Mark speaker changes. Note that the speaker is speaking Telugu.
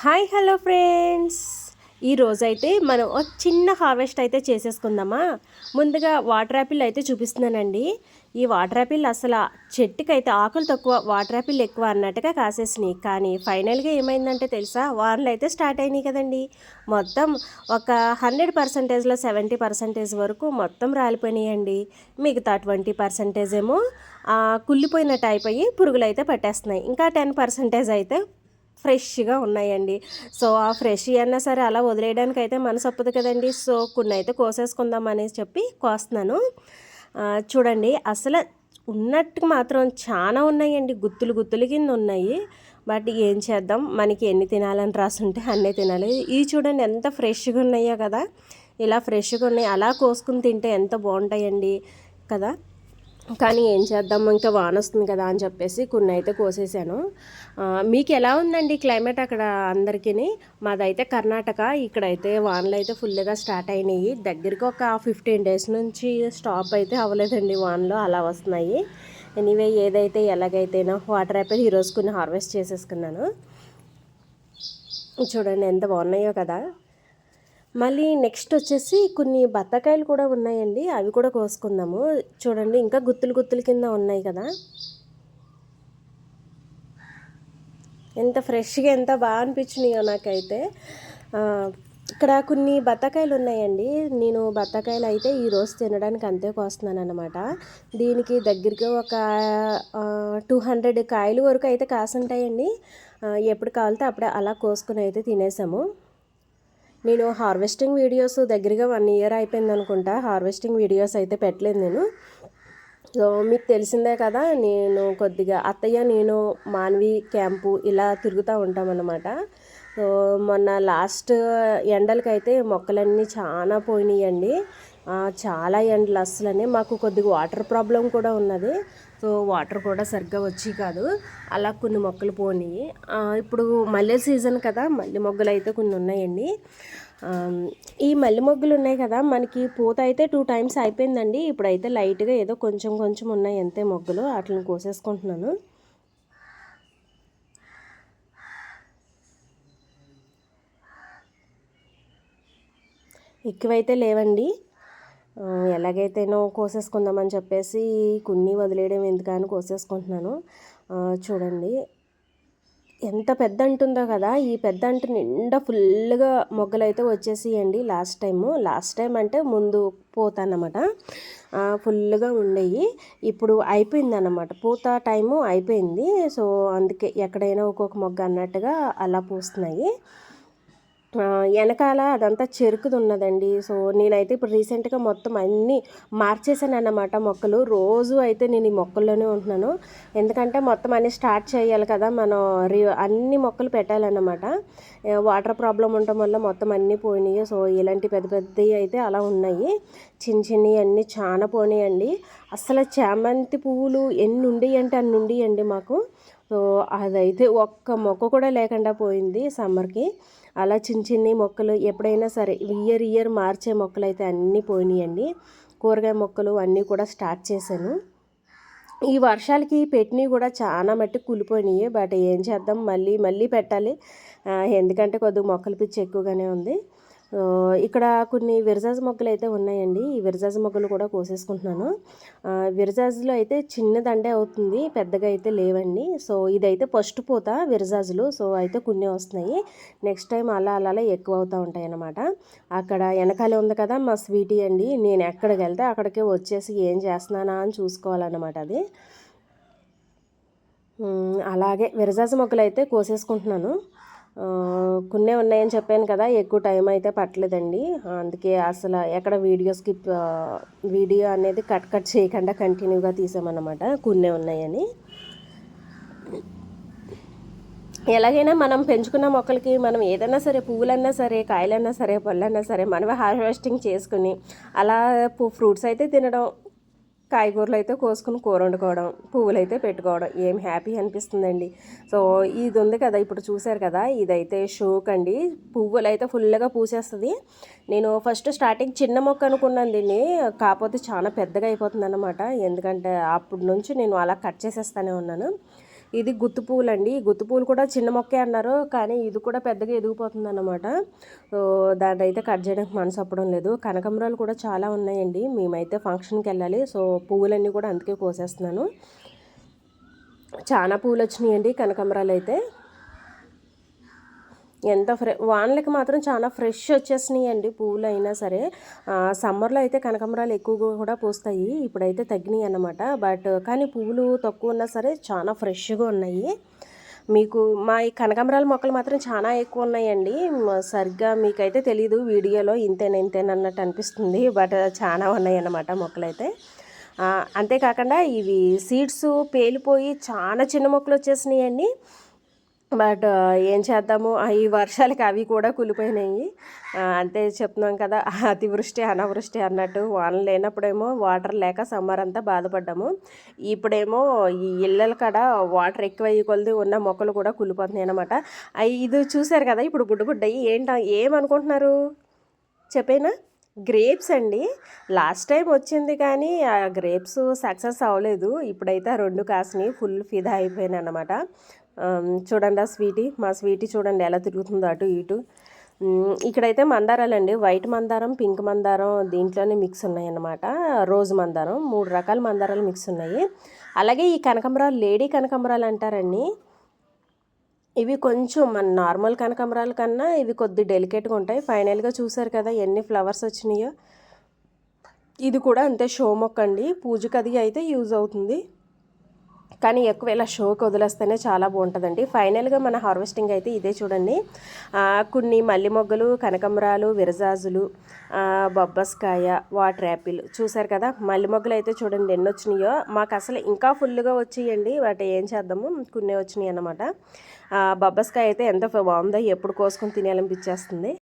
Speaker 1: Hi hello friends. ఈరోజైతే మనం ఒక చిన్న హార్వెస్ట్ అయితే చేసేసుకుందామా? ముందుగా వాటర్ యాపిల్ అయితే చూపిస్తున్నానండి. ఈ వాటర్ యాపిల్ అసలు చెట్టుకైతే ఆకులు తక్కువ వాటర్ యాపిల్ ఎక్కువ అన్నట్టుగా కాసేసినాయి. కానీ ఫైనల్గా ఏమైందంటే తెలుసా? వానలు అయితే స్టార్ట్ అయినాయి కదండి. మొత్తం ఒక హండ్రెడ్ పర్సెంటేజ్లో సెవెంటీ పర్సెంటేజ్ వరకు మొత్తం రాలిపోయినాయండి. మిగతా ట్వంటీ పర్సెంటేజ్ ఏమో కుళ్ళిపోయినట్టు అయిపోయి పురుగులు అయితే పట్టేస్తున్నాయి. ఇంకా టెన్ పర్సెంటేజ్ అయితే ఫ్రెష్గా ఉన్నాయండి. సో ఆ ఫ్రెష్ అయినా సరే అలా వదిలేయడానికి అయితే మనసు ఒప్పదు కదండి. సో కొన్ని అయితే కోసేసుకుందాం అనేసి చెప్పి కోస్తున్నాను. చూడండి అసలు ఉన్నట్టు మాత్రం చాలా ఉన్నాయండి. గుత్తులు గుత్తులు కింద ఉన్నాయి. బట్ ఏం చేద్దాం? మనకి ఎన్ని తినాలని రాసుంటే అన్నీ తినాలి. ఇవి చూడండి ఎంత ఫ్రెష్గా ఉన్నాయో కదా. ఇలా ఫ్రెష్గా ఉన్నాయి. అలా కోసుకుని తింటే ఎంత బాగుంటాయండి కదా. కానీ ఏం చేద్దాం? ఇంకా వాన వస్తుంది కదా అని చెప్పేసి కొన్ని అయితే కోసేసాను మీకు ఎలా ఉందండి క్లైమేట్ అక్కడ అందరికీ మాదైతే కర్ణాటక ఇక్కడైతే వానలు అయితే ఫుల్గా స్టార్ట్ అయినాయి. దగ్గరికి ఒక ఫిఫ్టీన్ డేస్ నుంచి స్టాప్ అయితే అవ్వలేదండి వానలు అలా వస్తున్నాయి. ఎనీవే ఏదైతే ఎలాగైతేనో వాటర్ అయిపోయి ఈరోజు కొన్ని హార్వెస్ట్ చేసేసుకున్నాను. చూడండి ఎంత బాగున్నాయో కదా. మళ్ళీ నెక్స్ట్ వచ్చేసి కొన్ని బత్తాకాయలు కూడా ఉన్నాయండి. అవి కూడా కోసుకుందాము. చూడండి ఇంకా గుత్తులు గుత్తుల కింద ఉన్నాయి కదా. ఎంత ఫ్రెష్గా ఎంత బాగా అనిపించినాయో నాకైతే. ఇక్కడ కొన్ని బత్తాకాయలు ఉన్నాయండి. నేను బత్తాకాయలు అయితే ఈరోజు తినడానికి అంతే కోస్తున్నాను అనమాట దీనికి దగ్గరికి ఒక టూ హండ్రెడ్ కాయలు వరకు అయితే కాసుంటాయండి. ఎప్పుడు కావాలితే అప్పుడే అలా కోసుకుని అయితే తినేసాము. నేను హార్వెస్టింగ్ వీడియోస్ దగ్గరగా వన్ ఇయర్ అయిపోయింది అనుకుంటా. హార్వెస్టింగ్ వీడియోస్ అయితే పెట్టలేదు నేను. సో మీకు తెలిసిందే కదా నేను కొద్దిగా అత్తయ్య నేను మాన్వి క్యాంపు ఇలా తిరుగుతూ ఉంటామన్నమాట సో మొన్న లాస్ట్ ఎండలకైతే మొక్కలన్నీ చాలా పోయినాయండి. చాలా ఎండలు అస్సలనే. మాకు కొద్దిగా వాటర్ ప్రాబ్లం కూడా ఉన్నది. సో వాటర్ కూడా సరిగ్గా వచ్చి కాదు. అలా కొన్ని మొక్కలు పోయినాయి ఇప్పుడు మల్లె సీజన్ కదా మల్లె మొగ్గలు అయితే కొన్ని ఉన్నాయండి. ఈ మల్లె మొగ్గలు ఉన్నాయి కదా మనకి పూత అయితే టూ టైమ్స్ అయిపోయిందండి. ఇప్పుడైతే లైట్గా ఏదో కొంచెం కొంచెం ఉన్నాయి అంతే మొగ్గలు. వాటిని కోసేసుకుంటున్నాను. ఎక్కువైతే లేవండి. ఎలాగైతేనో కోసేసుకుందామని చెప్పేసి కొన్ని వదిలేయడం ఎందుకని కోసేసుకుంటున్నాను. చూడండి. ఎంత పెద్ద అంటుందో కదా ఈ పెద్ద అంటు నిండా ఫుల్గా మొగ్గలు అయితే లాస్ట్ టైము. లాస్ట్ టైం అంటే ముందు పోతానమాట. అన్నమాట ఫుల్గా ఉండేవి ఇప్పుడు అయిపోయిందన్నమాట. పూత టైము అయిపోయింది. సో అందుకే ఎక్కడైనా ఒక్కొక్క మొగ్గ అన్నట్టుగా అలా పూస్తున్నాయి. వెనకాల అదంతా చెరుకుది ఉన్నదండి సో నేనైతే ఇప్పుడు రీసెంట్గా మొత్తం అన్నీ మార్చేసాను అన్నమాట మొక్కలు. రోజు అయితే నేను ఈ మొక్కల్లోనే ఉంటున్నాను. ఎందుకంటే మొత్తం అన్నీ స్టార్ట్ చేయాలి కదా మనం రి అన్ని మొక్కలు పెట్టాలన్నమాట. వాటర్ ప్రాబ్లం ఉండటం వల్ల మొత్తం అన్నీ పోయినాయి. సో ఇలాంటి పెద్ద పెద్దవి అయితే అలా ఉన్నాయి. చిన్న చిన్నవి అన్నీ చాలా పోయినాయండి. అసలు చామంతి పువ్వులు ఎన్ని ఉండేవి అంటే అన్ని ఉండేయండి మాకు. సో అదైతే ఒక్క మొక్క కూడా లేకుండా పోయింది సమ్మర్కి. అలా చిన్న చిన్ని మొక్కలు ఎప్పుడైనా సరే ఇయర్ ఇయర్ మార్చే మొక్కలు అయితే అన్నీ పోయినాయండి. కూరగాయ మొక్కలు అన్నీ కూడా స్టార్ట్ చేశాను. ఈ వర్షాలకి పెట్టినవి కూడా చాలా మట్టి కూలిపోయినాయి బట్ ఏం చేద్దాం మళ్ళీ మళ్ళీ పెట్టాలి. ఎందుకంటే కొద్దిగా మొక్కల పిచ్చి ఎక్కువగానే ఉంది. ఇక్కడ కొన్ని విరజాజు మొక్కలు అయితే ఉన్నాయండి. ఈ విరజాజు మొక్కలు కూడా కోసేసుకుంటున్నాను. ఆ, విరజాజులో అయితే చిన్నదండే అవుతుంది పెద్దగా అయితే లేవండి. సో ఇదైతే ఫస్ట్ పూత విరజాజులు. సో అయితే కొన్ని వస్తున్నాయి. నెక్స్ట్ టైం అలా అలా అలా ఎక్కువ అవుతూ ఉంటాయి అన్నమాట అక్కడ వెనకాలే ఉంది కదా మా స్వీటీ అండి. నేను ఎక్కడికి వెళ్తే అక్కడికే వచ్చేసి ఏం చేస్తున్నానా అని చూసుకోవాలన్నమాట అది. అలాగే విరజాజ మొక్కలు అయితే కోసేసుకుంటున్నాను. కొన్నే ఉన్నాయని చెప్పాను కదా ఎక్కువ టైం అయితే పట్టలేదండి. అందుకే అసలు ఎక్కడ వీడియో స్కిప్ వీడియో అనేది కట్ కట్ చేయకుండా కంటిన్యూగా తీసామన్నమాట కొన్నే ఉన్నాయని. ఎలాగైనా మనం పెంచుకున్న మొక్కలకి మనం ఏదైనా సరే పువ్వులన్నా సరే కాయలన్నా సరే పళ్ళన్నా సరే మనమే హార్వెస్టింగ్ చేసుకుని అలా ఫ్రూట్స్ అయితే తినడం కాయగూరలు అయితే కోసుకుని కూర వండుకోవడం పువ్వులు అయితే పెట్టుకోవడం ఏం హ్యాపీ అనిపిస్తుందండి. సో ఇది ఉంది కదా ఇప్పుడు చూశారు కదా ఇదైతే షోక్ అండి. పువ్వులు అయితే ఫుల్గా పూసేస్తుంది. నేను ఫస్ట్ స్టార్టింగ్ చిన్న మొక్క అనుకున్నాను దీన్ని కాకపోతే చాలా పెద్దగా అయిపోతుంది అనమాట ఎందుకంటే అప్పటి నుంచి నేను అలా కట్ చేసేస్తానే ఉన్నాను. ఇది గుత్తు పువ్వులు అండి ఈ గుత్తు పువ్వులు కూడా చిన్న మొక్కే అన్నారు. కానీ ఇది కూడా పెద్దగా ఎదిగిపోతుంది అన్నమాట దాన్ని అయితే కట్ చేయడానికి మనసు అప్పడం లేదు. కనకంబరాలు కూడా చాలా ఉన్నాయండి. మేమైతే ఫంక్షన్కి వెళ్ళాలి. సో పువ్వులన్నీ కూడా అందుకే కోసేస్తున్నాను. చాలా పువ్వులు వచ్చినాయండి కనకాంబరాలు అయితే ఎంత ఫ్రె వానలకి మాత్రం చాలా ఫ్రెష్ వచ్చేసినాయి అండి పువ్వులు అయినా సరే సమ్మర్లో అయితే కనకాంబరాలు ఎక్కువగా కూడా పూస్తాయి. ఇప్పుడైతే తగ్గినాయి అన్నమాట. బట్ కానీ పువ్వులు తక్కువ ఉన్నా సరే చాలా ఫ్రెష్గా ఉన్నాయి. మీకు మా ఈ కనకాంబరాల మొక్కలు మాత్రం చాలా ఎక్కువ ఉన్నాయండి. సరిగ్గా మీకైతే తెలీదు వీడియోలో ఇంతేనా ఇంతేనా అన్నట్టు అనిపిస్తుంది. బట్ చాలా ఉన్నాయి అన్నమాట మొక్కలైతే. అంతేకాకుండా ఇవి సీడ్స్ పేలిపోయి చాలా చిన్న మొక్కలు వచ్చేసినాయండి. బట్ ఏం చేద్దాము? ఈ వర్షాలకి అవి కూడా కూలిపోయినాయి అంతే చెప్తున్నాం కదా అతివృష్టి అనావృష్టి అన్నట్టు. వానలు లేనప్పుడేమో వాటర్ లేక సమ్మర్ అంతా బాధపడ్డాము. ఇప్పుడేమో ఈ ఇళ్ళల కాడ వాటర్ ఎక్కువ అయ్యి కొలది ఉన్న మొక్కలు కూడా కూలిపోతున్నాయి అనమాట ఇది చూశారు కదా ఇప్పుడు బుడ్డ బుడ్డయి ఏంట ఏమనుకుంటున్నారు? చెప్పేనా? గ్రేప్స్ అండి. లాస్ట్ టైం వచ్చింది కానీ ఆ గ్రేప్స్ సక్సెస్ అవ్వలేదు. ఇప్పుడైతే ఆ రెండు కాసినాయి ఫుల్ ఫిదా అయిపోయినాయి అనమాట చూడండి ఆ స్వీటీ మా స్వీటీ చూడండి ఎలా తిరుగుతుందో అటు ఇటు. ఇక్కడైతే మందారాలండి. వైట్ మందారం పింక్ మందారం దీంట్లోనే మిక్స్ ఉన్నాయి అన్నమాట. రోజ్ మందారం మూడు రకాల మందారాలు మిక్స్ ఉన్నాయి. అలాగే ఈ కనకంబరాలు లేడీ కనకంబరాలు అంటారండి. ఇవి కొంచెం మన నార్మల్ కనకాంబరాల కన్నా ఇవి కొద్ది డెలికేట్గా ఉంటాయి. ఫైనల్గా చూసారు కదా ఎన్ని ఫ్లవర్స్ వచ్చినాయో. ఇది కూడా అంతే షో మొక్క అండి. పూజకు అది అయితే యూజ్ అవుతుంది. కానీ ఎక్కువ ఇలా షోకి వదిలేస్తేనే చాలా బాగుంటుందండి. ఫైనల్గా మన హార్వెస్టింగ్ అయితే ఇదే చూడండి. కొన్ని మల్లి మొగ్గలు కనకమరాలు విరజాజులు బొబ్బస్కాయ వాటర్ యాపిల్ చూసారు కదా. మల్లి మొగ్గలు అయితే చూడండి ఎన్ని వచ్చినాయో. మాకు అసలు ఇంకా ఫుల్గా వచ్చాయండి. వాటి ఏం చేద్దాము కొన్ని వచ్చినాయి అన్నమాట. బబ్బస్కాయ అయితే ఎంత బాగుందో ఎప్పుడు కోసుకొని తినేయాలనిపించేస్తుంది.